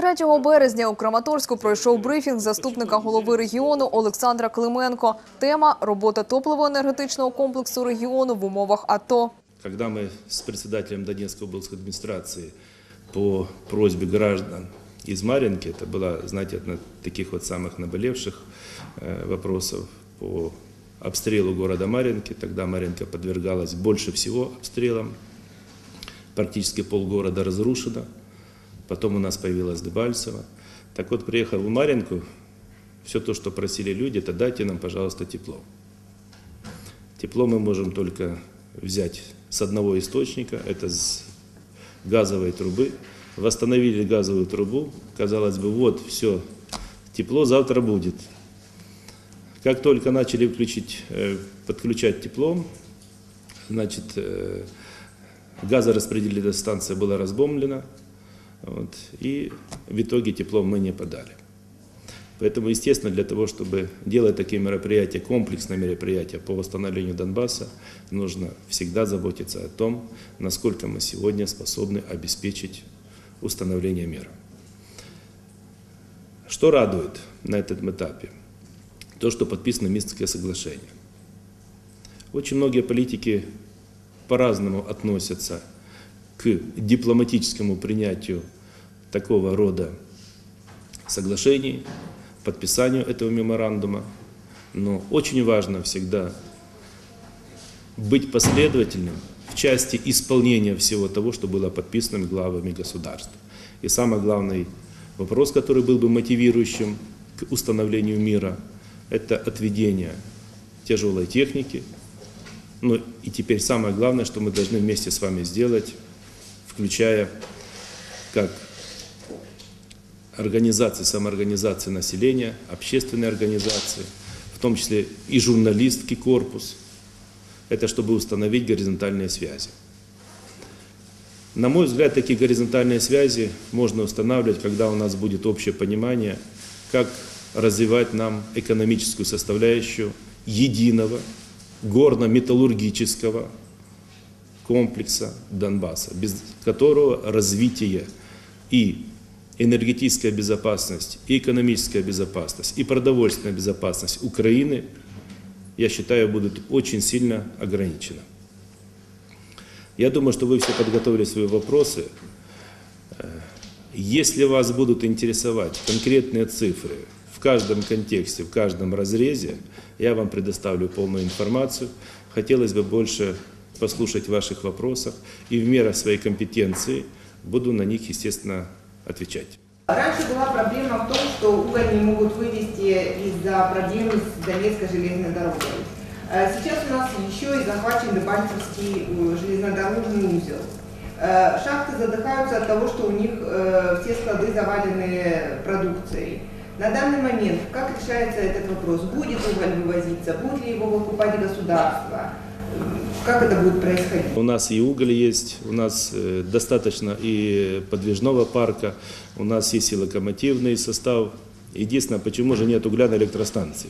3 березня у Краматорську пройшов брифінг заступника голови регіону Олександра Клименко. Тема робота топливо-енергетичного комплексу регіону в умовах АТО. Когда мы с председателем Донецкой областной администрации по просьбе граждан из Маринки, это была, знаете, одна из таких вот самых наболевших э, вопросов по обстрелу города Маринки, тогда Маринка подвергалась больше всего обстрелам, практически полгорода разрушено, потом у нас появилась Дебальцево. Так вот, приехал в Маринку, все то, что просили люди, это дайте нам, пожалуйста, тепло. Тепло мы можем только взять с одного источника, это с газовой трубы. Восстановили газовую трубу, казалось бы, вот все, тепло завтра будет. Как только начали включить, э, подключать тепло, значит, э, газораспределительная станция была разбомблена, вот, и в итоге тепло мы не подали. Поэтому, естественно, для того, чтобы делать такие мероприятия, комплексные мероприятия по восстановлению Донбасса, нужно всегда заботиться о том, насколько мы сегодня способны обеспечить установление мира. Что радует на этом этапе? То, что подписано Минское соглашение. Очень многие политики по-разному относятся к дипломатическому принятию такого рода соглашений, подписанию этого меморандума. Но очень важно всегда быть последовательным в части исполнения всего того, что было подписано главами государств. И самый главный вопрос, который был бы мотивирующим к установлению мира, это отведение тяжелой техники. Ну и теперь самое главное, что мы должны вместе с вами сделать, включая как организации, самоорганизации населения, общественные организации, в том числе и журналистский корпус. Это чтобы установить горизонтальные связи. На мой взгляд, такие горизонтальные связи можно устанавливать, когда у нас будет общее понимание, как развивать нам экономическую составляющую единого горно-металлургического комплекса Донбасса, без которого развитие и энергетическая безопасность, и экономическая безопасность, и продовольственная безопасность Украины, я считаю, будут очень сильно ограничены. Я думаю, что вы все подготовили свои вопросы. Э, Если вас будут интересовать конкретные цифры в каждом контексте, в каждом разрезе, я вам предоставлю полную информацию. Хотелось бы больше послушать ваших вопросов и в мерах своей компетенции буду на них, естественно, отвечать. Раньше была проблема в том, что уголь не могут вывести из-за проблем с Донецкой железной дорогой. Э, Сейчас у нас еще и захвачен Дебальцевский э, железнодорожный узел. Э, Шахты задыхаются от того, что у них все склады завалены продукцией. На данный момент как решается этот вопрос? Будет уголь вывозиться? Будет ли его выкупать государство? Как это будет происходить? У нас и уголь есть, у нас э, достаточно и подвижного парка, у нас есть и локомотивный состав. Единственное, почему же нет угля на электростанции?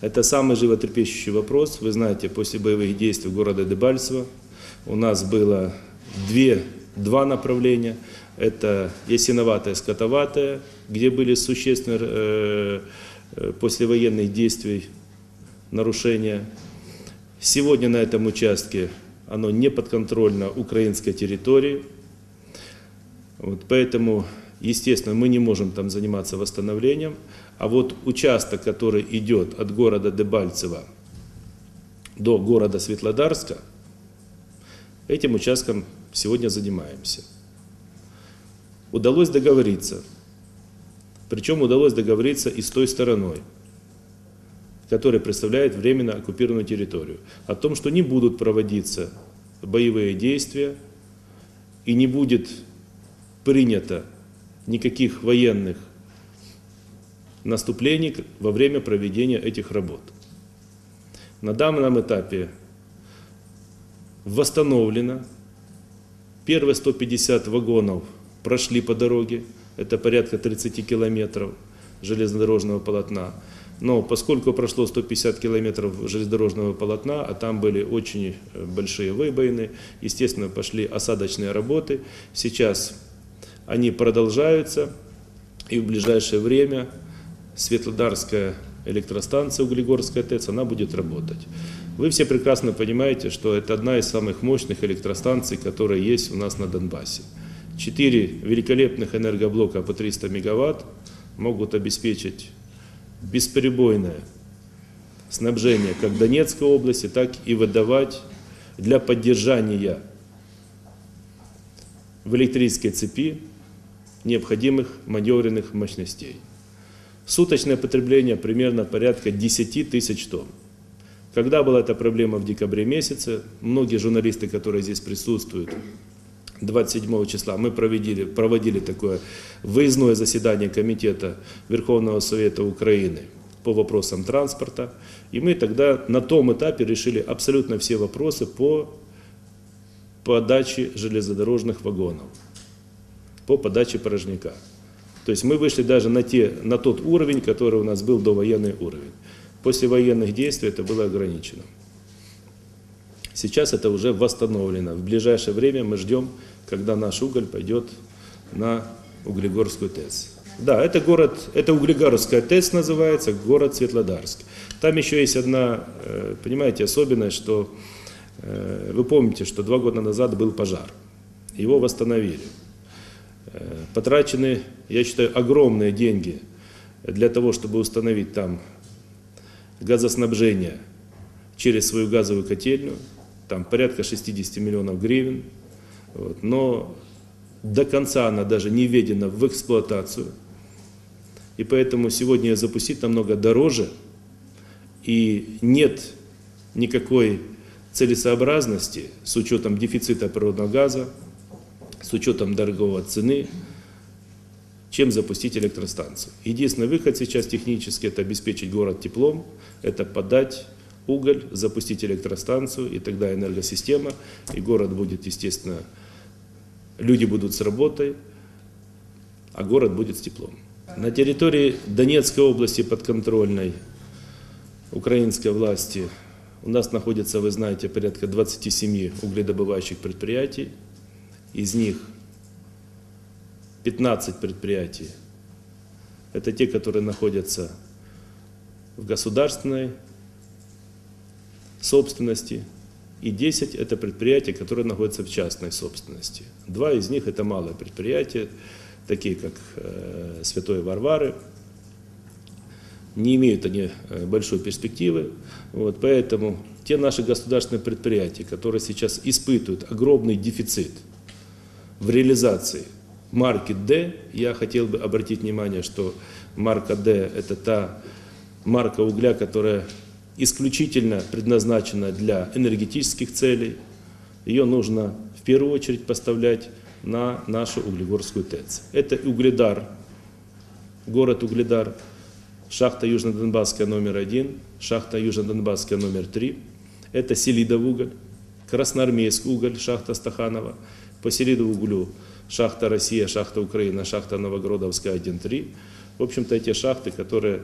Это самый животрепещущий вопрос. Вы знаете, после боевых действий города Дебальцево у нас было две, два направления. Это ясиноватое, скотоватое, где были существенные э, э, послевоенных действий нарушения. Сегодня на этом участке оно не подконтрольно украинской территории. Вот поэтому, естественно, мы не можем там заниматься восстановлением. А вот участок, который идет от города Дебальцево до города Светлодарска, этим участком сегодня занимаемся. Удалось договориться. Причем удалось договориться и с той стороной, которая представляет временно оккупированную территорию, о том, что не будут проводиться боевые действия и не будет принято никаких военных наступлений во время проведения этих работ. На данном этапе восстановлено. Первые 150 вагонов прошли по дороге, это порядка 30 километров железнодорожного полотна. Но поскольку прошло 150 километров железнодорожного полотна, а там были очень э, большие выбоины, естественно, пошли осадочные работы. Сейчас они продолжаются, и в ближайшее время Светлодарская электростанция Углегорская ТЭЦ, она будет работать. Вы все прекрасно понимаете, что это одна из самых мощных электростанций, которая есть у нас на Донбассе. Четыре великолепных энергоблока по 300 мегаватт могут обеспечить бесперебойное снабжение как Донецкой области, так и выдавать для поддержания в электрической цепи необходимых маневренных мощностей. Суточное потребление примерно порядка 10 тысяч тонн. Когда была эта проблема в декабре месяце, многие журналисты, которые здесь присутствуют, 27 числа мы проводили, проводили такое выездное заседание Комитета Верховного Совета Украины по вопросам транспорта. И мы тогда на том этапе решили абсолютно все вопросы по подаче железнодорожных вагонов, по подаче порожняка. То есть мы вышли даже на, те, на тот уровень, который у нас был довоенный уровень. После военных действий это было ограничено. Сейчас это уже восстановлено. В ближайшее время мы ждем, когда наш уголь пойдет на Углегорскую ТЭЦ. Да, это город, это Углегорская ТЭЦ называется, город Светлодарск. Там еще есть одна, э, понимаете, особенность, что э, вы помните, что два года назад был пожар. Его восстановили. Э, Потрачены, я считаю, огромные деньги для того, чтобы установить там газоснабжение через свою газовую котельную, там порядка 60 миллионов гривен, вот, но до конца она даже не введена в эксплуатацию, и поэтому сегодня ее запустить намного дороже, и нет никакой целесообразности с учетом дефицита природного газа, с учетом дорогого цены, чем запустить электростанцию. Единственный выход сейчас технически это обеспечить город теплом, это подать уголь, запустить электростанцию, и тогда энергосистема, и город будет, естественно, люди будут с работой, а город будет с теплом. На территории Донецкой области подконтрольной украинской власти у нас находится, вы знаете, порядка 27 угледобывающих предприятий. Из них 15 предприятий – это те, которые находятся в государственной собственности, и 10 – это предприятия, которые находятся в частной собственности. Два из них – это малые предприятия, такие как э, Святой Варвары. Не имеют они э, большой перспективы, вот, поэтому те наши государственные предприятия, которые сейчас испытывают огромный дефицит в реализации марки D, я хотел бы обратить внимание, что марка D – это та марка угля, которая исключительно предназначена для энергетических целей. Ее нужно в первую очередь поставлять на нашу Углегорскую ТЭЦ. Это Угледар, город Угледар, шахта Южно-Донбасская номер один, шахта Южно-Донбасская номер три. Это Селидов уголь, Красноармейск уголь, шахта Стаханова. По Селидову углю шахта Россия, шахта Украина, шахта Новогродовская 1-3. В общем-то, эти шахты, которые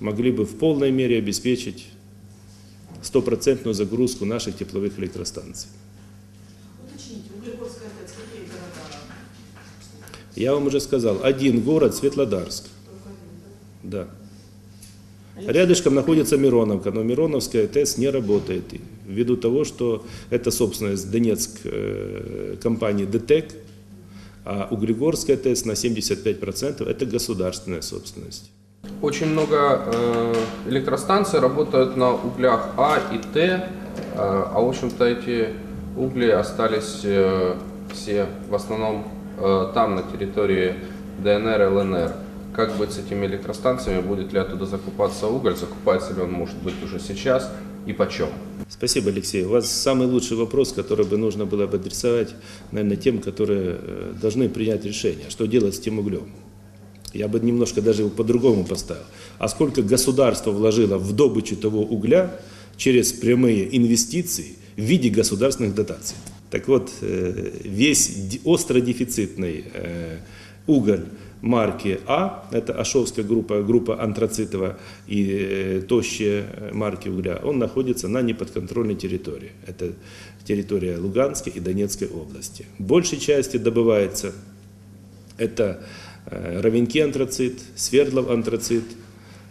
могли бы в полной мере обеспечить стопроцентную загрузку наших тепловых электростанций. Я вам уже сказал, один город Светлодарск. Да? Да. Рядышком находится Мироновка, но Мироновская ТЭС не работает ввиду того, что это собственность Донецк э, компании ДТЭК, а Углегорская ТЭС на 75% это государственная собственность. Очень много э, электростанций работают на углях А и Т, э, а в общем-то эти угли остались э, все в основном там, на территории ДНР и ЛНР. Как быть с этими электростанциями, будет ли оттуда закупаться уголь, закупается ли он, может быть, уже сейчас и почем? Спасибо, Алексей. У вас самый лучший вопрос, который бы нужно было бы адресовать, наверное, тем, которые должны принять решение, что делать с тем углем. Я бы немножко даже его по-другому поставил. А сколько государство вложило в добычу того угля через прямые инвестиции в виде государственных дотаций? Так вот, э, весь ди- остродефицитный э, уголь марки А, это Ашовская группа, группа антрацитовая и э, тощие марки угля, он находится на неподконтрольной территории. Это территория Луганской и Донецкой области. Большей части добывается Это э, Равенки антрацит, Свердлов антрацит,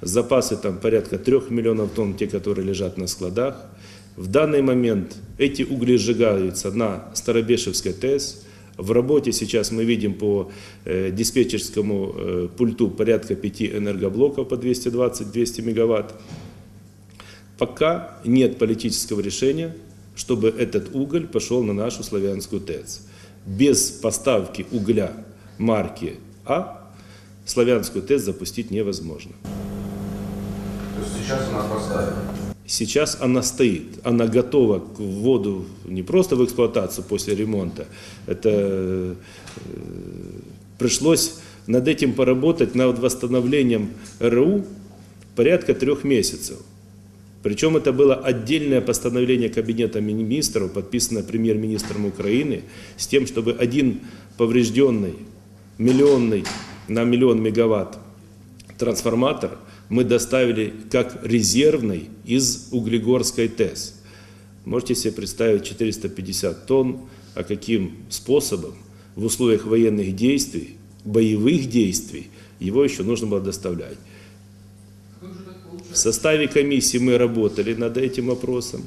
запасы там порядка 3 миллионов тонн, те, которые лежат на складах. В данный момент эти угли сжигаются на Старобешевской ТЭС. В работе сейчас мы видим по э, диспетчерскому э, пульту порядка 5 энергоблоков по 220-200 мегаватт. Пока нет политического решения, чтобы этот уголь пошел на нашу славянскую ТЭЦ. Без поставки угля марки А славянскую ТЭЦ запустить невозможно. Сейчас у нас поставили. Сейчас она стоит, она готова к вводу не просто в эксплуатацию после ремонта. Это э, пришлось над этим поработать, над восстановлением РУ порядка трех месяцев. Причем это было отдельное постановление Кабинета министров, подписанное премьер-министром Украины, с тем, чтобы один поврежденный, миллионный на миллион мегаватт трансформатор мы доставили как резервный из Углегорской ТЭС. Можете себе представить 450 тонн, а каким способом в условиях военных действий, боевых действий, его еще нужно было доставлять. В составе комиссии мы работали над этим вопросом,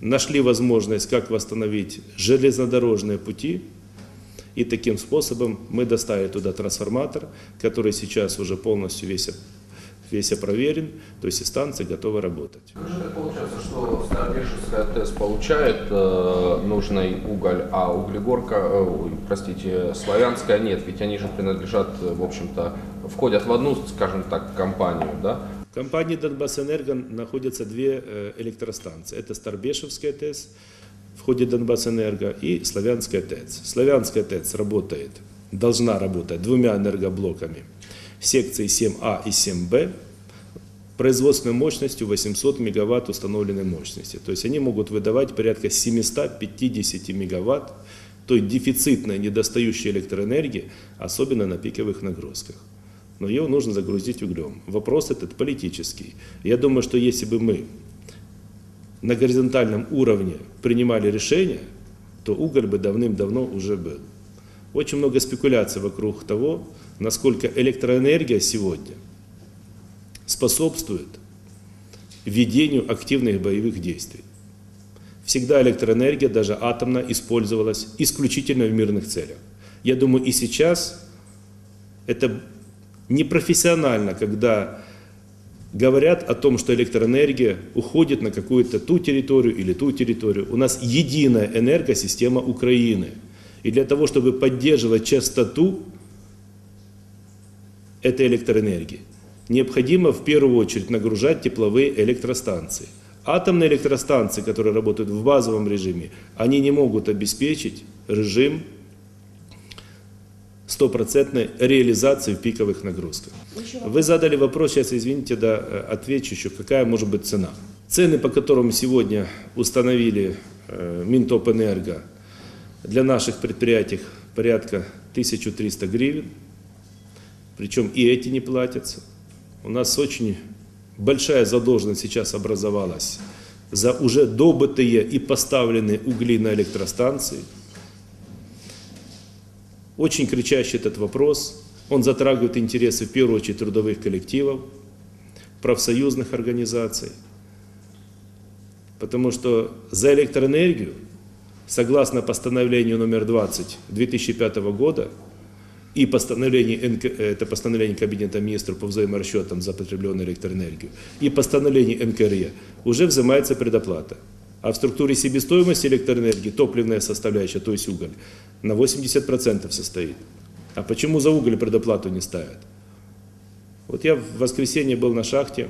нашли возможность, как восстановить железнодорожные пути, и таким способом мы доставили туда трансформатор, который сейчас уже полностью весь, весь проверен, то есть и станция готова работать. Как же так получается, что Старобешевская ТЭС получает э, нужный уголь, а Углегорка, э, простите, Славянская нет, ведь они же принадлежат, э, в общем-то, входят в одну, скажем так, компанию, да? В компании «Донбассэнерго» находятся две э, электростанции. Это Старбешевская ТЭС в ходе «Донбассэнерго» и Славянская ТЭЦ. Славянская ТЭЦ работает, должна работать двумя энергоблоками секции 7А и 7Б производственной мощностью 800 мегаватт установленной мощности. То есть они могут выдавать порядка 750 мегаватт той дефицитной, недостающей электроэнергии, особенно на пиковых нагрузках. Но ее нужно загрузить углем. Вопрос этот политический. Я думаю, что если бы мы на горизонтальном уровне принимали решения, то уголь бы давным-давно уже был. Очень много спекуляций вокруг того, насколько электроэнергия сегодня способствует ведению активных боевых действий. Всегда электроэнергия, даже атомная, использовалась исключительно в мирных целях. Я думаю, и сейчас это непрофессионально, когда говорят о том, что электроэнергия уходит на какую-то ту территорию или ту территорию. У нас единая энергосистема Украины. И для того, чтобы поддерживать частоту этой электроэнергии, необходимо в первую очередь нагружать тепловые электростанции. Атомные электростанции, которые работают в базовом режиме, они не могут обеспечить режим стопроцентной реализации в пиковых нагрузках. Вы задали вопрос, сейчас, извините, да, э, отвечу еще, какая может быть цена. Цены, по которым сегодня установили э, Минтопэнерго для наших предприятий порядка 1300 гривен, причем и эти не платятся. У нас очень большая задолженность сейчас образовалась за уже добытые и поставленные угли на электростанции. Очень кричащий этот вопрос. Он затрагивает интересы, в первую очередь, трудовых коллективов, профсоюзных организаций. Потому что за электроэнергию, согласно постановлению номер 20 2005 года, и постановление, НК, это постановление Кабинета министров по взаиморасчетам за потребленную электроэнергию, и постановление НКРЕ, уже взимается предоплата. А в структуре себестоимости электроэнергии топливная составляющая, то есть уголь, на 80% состоит. А почему за уголь предоплату не ставят? Вот я в воскресенье был на шахте,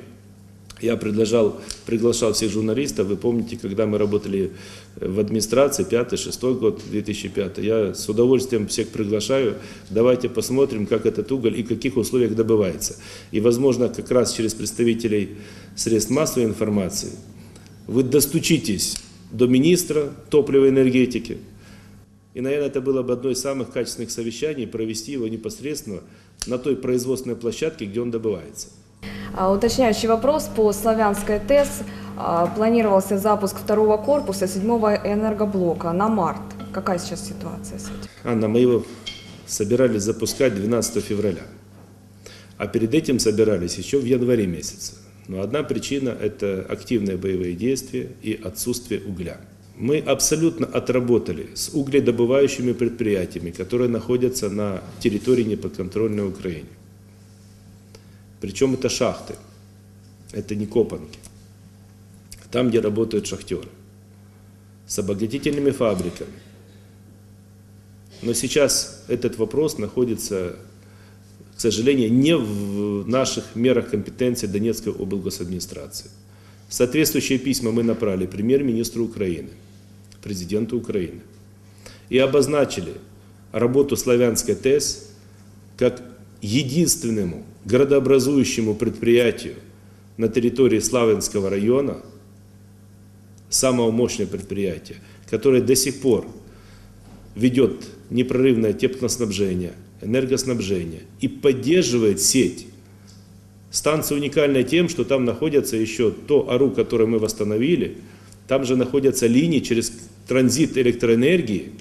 я предложил, приглашал всех журналистов, вы помните, когда мы работали в администрации, 5-6 год, 2005, я с удовольствием всех приглашаю, давайте посмотрим, как этот уголь и в каких условиях добывается. И, возможно, как раз через представителей средств массовой информации вы достучитесь до министра топлива и энергетики. И, наверное, это было бы одно из самых качественных совещаний, провести его непосредственно на той производственной площадке, где он добывается. А, Уточняющий вопрос по Славянской ТЭС. А, Планировался запуск второго корпуса седьмого энергоблока на март. Какая сейчас ситуация с этим? Анна, мы его собирались запускать 12 февраля. А перед этим собирались еще в январе месяце. Но одна причина – это активные боевые действия и отсутствие угля. Мы абсолютно отработали с угледобывающими предприятиями, которые находятся на территории неподконтрольной Украине. Причем это шахты, это не копанки. Там, где работают шахтеры. С обогатительными фабриками. Но сейчас этот вопрос находится, к сожалению, не в наших мерах компетенции Донецкой облгосадминистрации. Соответствующие письма мы направили премьер-министру Украины, президенту Украины. И обозначили работу Славянской ТЭС как единственному городообразующему предприятию на территории Славянского района, самого мощного предприятия, которое до сих пор ведет непрерывное теплоснабжение, энергоснабжение и поддерживает сеть. Станция уникальна тем, что там находится еще то АРУ, которое мы восстановили, там же находятся линии через транзит электроэнергии,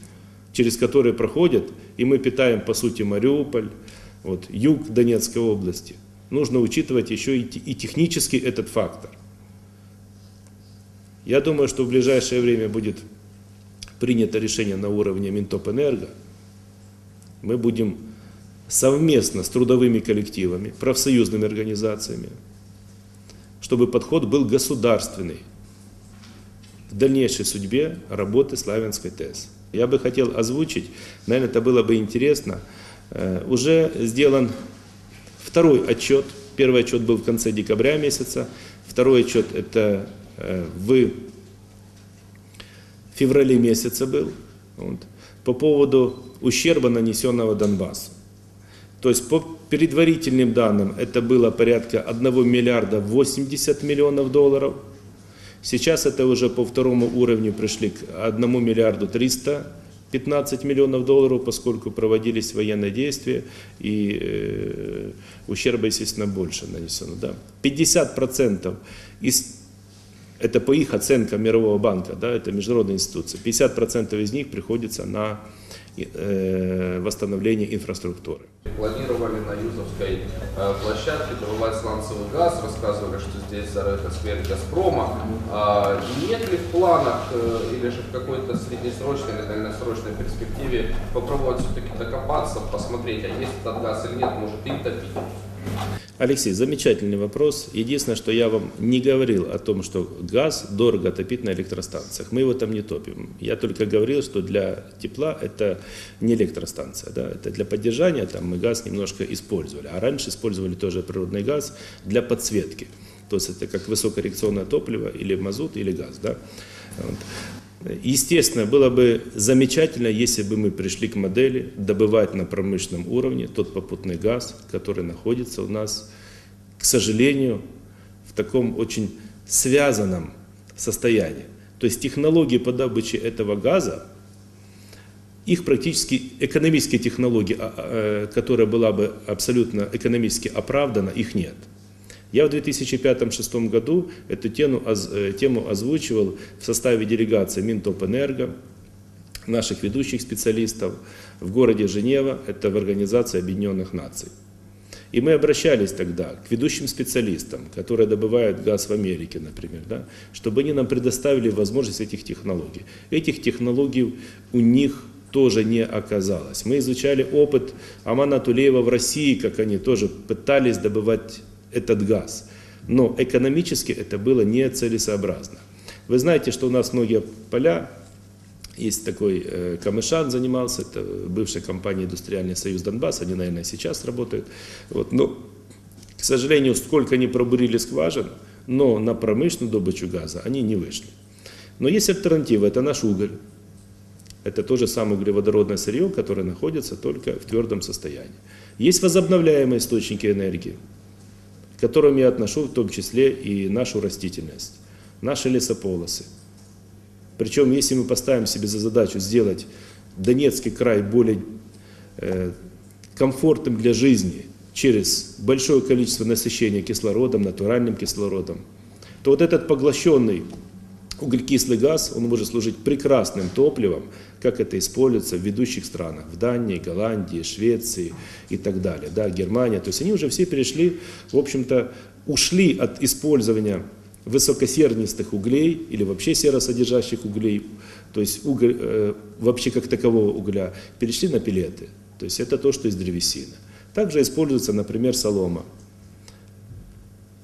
через которые проходят, и мы питаем, по сути, Мариуполь, вот, юг Донецкой области. Нужно учитывать еще и, и технически этот фактор. Я думаю, что в ближайшее время будет принято решение на уровне Минтопэнерго. Мы будем совместно с трудовыми коллективами, профсоюзными организациями, чтобы подход был государственный в дальнейшей судьбе работы Славянской ТЭС. Я бы хотел озвучить, наверное, это было бы интересно, э, уже сделан второй отчет. Первый отчет был в конце декабря месяца, второй отчет это э, в феврале месяце был, вот, по поводу ущерба, нанесенного Донбассу. То есть по предварительным данным это было порядка 1 миллиарда 80 миллионов долларов. Сейчас это уже по второму уровню пришли к 1 миллиарду 315 миллионов долларов, поскольку проводились военные действия и э, ущерба, естественно, больше нанесено. Да. 50% из это по их оценкам Мирового банка, да, это международная институция, 50% из них приходится на э, восстановление инфраструктуры. Планировали на Юзовской э, площадке добывать сланцевый газ, рассказывали, что здесь зарыта смерть Газпрома. А нет ли в планах э, или же в какой-то среднесрочной или дальносрочной перспективе попробовать все-таки докопаться, посмотреть, а есть этот газ или нет, может им топить? Алексей, замечательный вопрос. Единственное, что я вам не говорил о том, что газ дорого топить на электростанциях. Мы его там не топим. Я только говорил, что для тепла это не электростанция, да, это для поддержания, там мы газ немножко использовали. А раньше использовали тоже природный газ для подсветки. То есть это как высокореакционное топливо или мазут, или газ. Да? Вот. Естественно, было бы замечательно, если бы мы пришли к модели добывать на промышленном уровне тот попутный газ, который находится у нас, к сожалению, в таком очень связанном состоянии. То есть технологии по добыче этого газа, их практически экономические технологии, а, а, которая была бы абсолютно экономически оправдана, их нет. Я в 2005-2006 году эту тему, э, тему озвучивал в составе делегации Минтопэнерго, наших ведущих специалистов в городе Женева, это в Организации Объединенных Наций. И мы обращались тогда к ведущим специалистам, которые добывают газ в Америке, например, да, чтобы они нам предоставили возможность этих технологий. Этих технологий у них тоже не оказалось. Мы изучали опыт Амана Тулеева в России, как они тоже пытались добывать этот газ. Но экономически это было нецелесообразно. Вы знаете, что у нас многие поля, есть такой э, Камышан занимался, это бывшая компания «Индустриальный союз Донбасс», они, наверное, сейчас работают. Вот, но, к сожалению, сколько они пробурили скважин, но на промышленную добычу газа они не вышли. Но есть альтернатива, это наш уголь. Это то же самое углеводородное сырье, которое находится только в твердом состоянии. Есть возобновляемые источники энергии, которым я отношу в том числе и нашу растительность, наши лесополосы. Причем, если мы поставим себе за задачу сделать Донецкий край более э, комфортным для жизни через большое количество насыщения кислородом, натуральным кислородом, то вот этот поглощенный Углекислый газ, он может служить прекрасным топливом, как это используется в ведущих странах, в Дании, Голландии, Швеции и так далее, да, Германия. То есть они уже все перешли, в общем-то, ушли от использования высокосернистых углей или вообще серосодержащих углей, то есть уголь, э, вообще как такового угля, перешли на пилеты. То есть это то, что из древесины. Также используется, например, солома.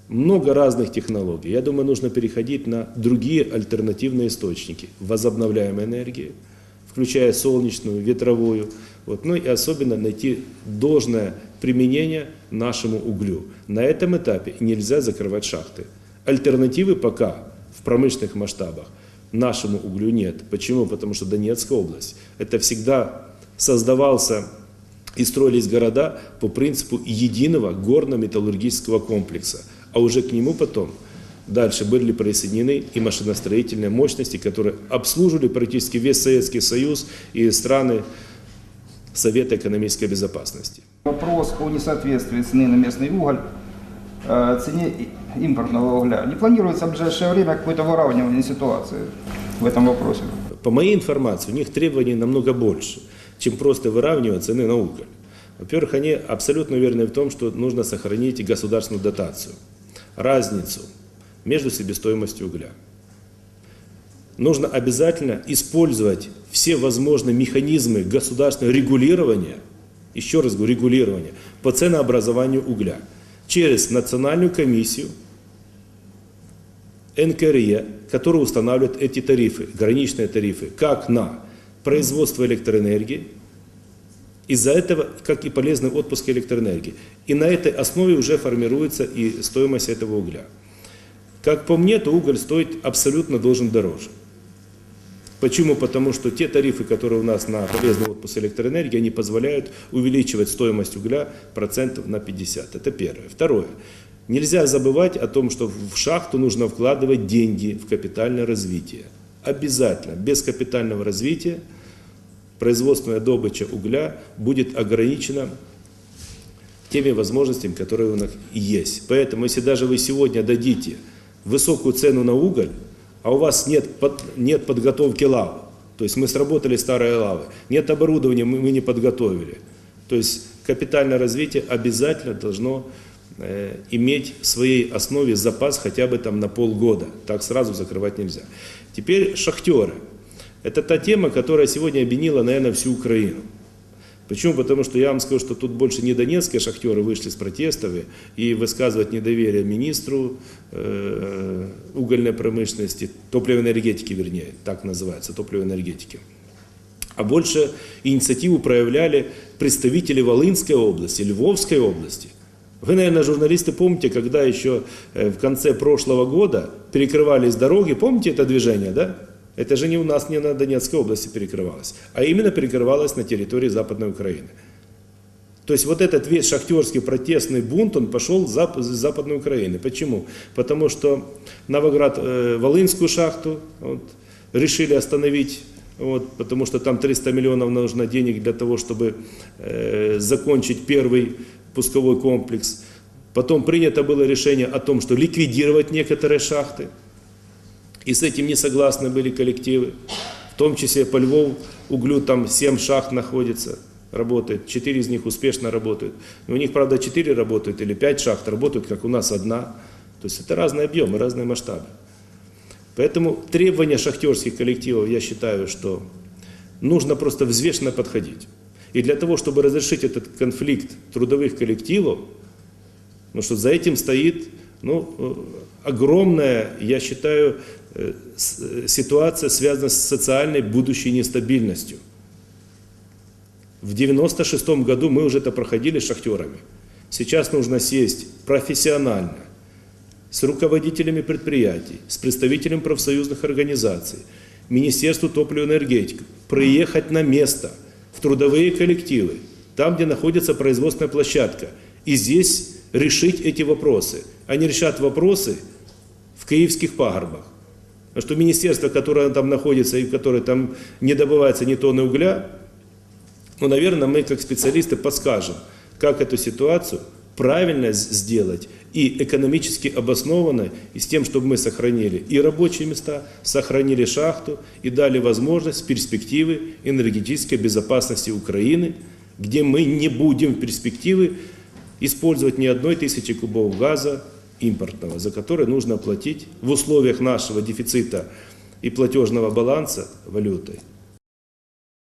Много разных технологий. Я думаю, нужно переходить на другие альтернативные источники возобновляемой энергии, включая солнечную, ветровую. Вот. Ну и особенно найти должное применение нашему углю. На этом этапе нельзя закрывать шахты. Альтернативы пока в промышленных масштабах нашему углю нет. Почему? Потому что Донецкая область, это всегда создавался и строились города по принципу единого горно-металлургического комплекса. А уже к нему потом дальше были присоединены и машиностроительные мощности, которые обслуживали практически весь Советский Союз и страны Совета экономической безопасности. Вопрос о несоответствии цены на местный уголь э, цене импортного угля. Не планируется в ближайшее время какое-то выравнивание ситуации в этом вопросе? По моей информации, у них требований намного больше, чем просто выравнивать цены на уголь. Во-первых, они абсолютно уверены в том, что нужно сохранить государственную дотацию, разницу между себестоимостью угля. Нужно обязательно использовать все возможные механизмы государственного регулирования, еще раз говорю, регулирования по ценообразованию угля через Национальную комиссию НКРЕ, который устанавливает эти тарифы, граничные тарифы, как на производство электроэнергии, из-за этого, как и полезный отпуск электроэнергии. И на этой основе уже формируется и стоимость этого угля. Как по мне, то уголь стоит абсолютно должен дороже. Почему? Потому что те тарифы, которые у нас на полезный отпуск электроэнергии, они позволяют увеличивать стоимость угля процентов на 50. Это первое. Второе. Нельзя забывать о том, что в шахту нужно вкладывать деньги в капитальное развитие. Обязательно. Без капитального развития производственная добыча угля будет ограничена теми возможностями, которые у нас есть. Поэтому, если даже вы сегодня дадите высокую цену на уголь, а у вас нет, под- нет подготовки лавы, то есть мы сработали старые лавы, нет оборудования, мы, мы не подготовили. То есть капитальное развитие обязательно должно э, иметь в своей основе запас хотя бы там на полгода. Так сразу закрывать нельзя. Теперь шахтеры. Это та тема, которая сегодня объединила, наверное, всю Украину. Почему? Потому что я вам скажу, что тут больше не донецкие шахтеры вышли с протестами и высказывать недоверие министру э, угольной промышленности, топливной энергетики, вернее, так называется, топливной энергетики. А больше инициативу проявляли представители Волынской области, Львовской области. Вы, наверное, журналисты помните, когда еще э, в конце прошлого года перекрывались дороги, помните это движение, да? Это же не у нас, не на Донецкой области перекрывалось, а именно перекрывалось на территории Западной Украины. То есть вот этот весь шахтерский протестный бунт, он пошел с зап- с Западной Украины. Почему? Потому что Новоград, э, шахту вот, решили остановить, вот, потому что там 300 миллионов нужно денег для того, чтобы э, закончить первый пусковой комплекс. Потом принято было решение о том, что ликвидировать некоторые шахты. И с этим не согласны были коллективы. В том числе по Львову углю там 7 шахт находится, работает. 4 из них успешно работают. И у них, правда, 4 работают или 5 шахт работают, как у нас одна. То есть это разные объемы, разные масштабы. Поэтому требования шахтерских коллективов, я считаю, что нужно просто взвешенно подходить. И для того, чтобы разрешить этот конфликт трудовых коллективов, Потому что за этим стоит ну, э, огромная, я считаю, э, э, ситуация, связанная с социальной будущей нестабильностью. В 96 году мы уже это проходили с шахтерами. Сейчас нужно сесть профессионально, с руководителями предприятий, с представителями профсоюзных организаций, Министерству топливной энергетики, приехать на место, в трудовые коллективы, там, где находится производственная площадка, и здесь решить эти вопросы. Они решат вопросы в киевских пагорбах. Потому что министерство, которое там находится и которое там не добывается ни тонны угля, ну, наверное, мы как специалисты подскажем, как эту ситуацию правильно сделать и экономически обоснованно, и с тем, чтобы мы сохранили и рабочие места, сохранили шахту и дали возможность перспективы энергетической безопасности Украины, где мы не будем в перспективы использовать ни одной тысячи кубов газа импортного, за который нужно платить в условиях нашего дефицита и платежного баланса валютой